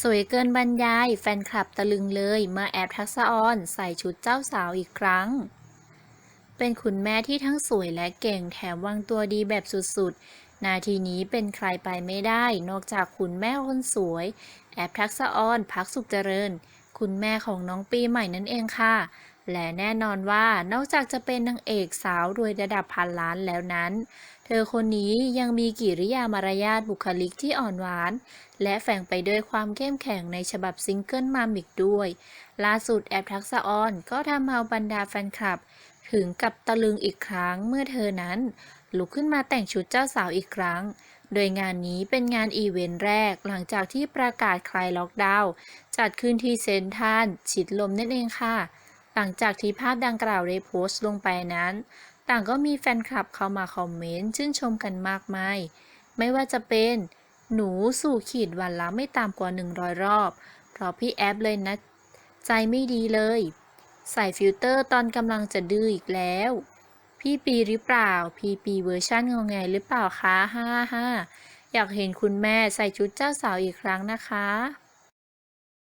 สวยเกินบรรยาย แฟนคลับตะลึงเลยเมื่อแอบทักษะออนใส่ชุดเจ้าสาวอีกครั้ง เป็นคุณแม่ที่ทั้งสวยและเก่งแถมวางตัวดีแบบสุดๆ นาทีนี้เป็นใครไปไม่ได้ นอกจากคุณแม่คนสวย แอบทักษะออนพักสุขเจริญ คุณแม่ของน้องปีใหม่นั่นเองค่ะ และแน่นอนว่านอกจากจะเป็นนางเอกสาวรวยระดับพันล้านแล้วนั้น เธอคนนี้ยังมีกิริยามารยาทบุคลิกที่อ่อนหวาน และแฝงไปด้วยความเข้มแข็งในฉบับซิงเกิลมามิกด้วย ล่าสุดแอปทักษะออนก็ทำเอาบรรดาแฟนคลับ ถึงกับตะลึงอีกครั้งเมื่อเธอนั้นลุกขึ้นมาแต่งชุดเจ้าสาวอีกครั้ง โดยงานนี้เป็นงานอีเวนต์แรกหลังจากที่ประกาศคลายล็อกดาวน์จัดขึ้นที่เซนทรัลชิดลมนั่นเองค่ะ หลังจากที่ภาพดังกล่าวได้โพสต์ลงไปนั้น ต่างก็มีแฟนคลับเข้ามาคอมเมนต์ชื่นชมกันมากมาย ไม่ว่าจะเป็น หนูสู่ขีดวันละไม่ต่ำกว่า 100 รอบ เพราะพี่แอปเลยนะ ใจไม่ดีเลย ใส่ฟิลเตอร์ตอนกำลังจะดื้ออีกแล้ว พี่ปีหรือเปล่า พี่ปีเวอร์ชั่นงงไงหรือเปล่าคะ ฮ่าฮ่าอยากเห็นคุณแม่ใส่ชุดเจ้าสาวอีกครั้งนะคะ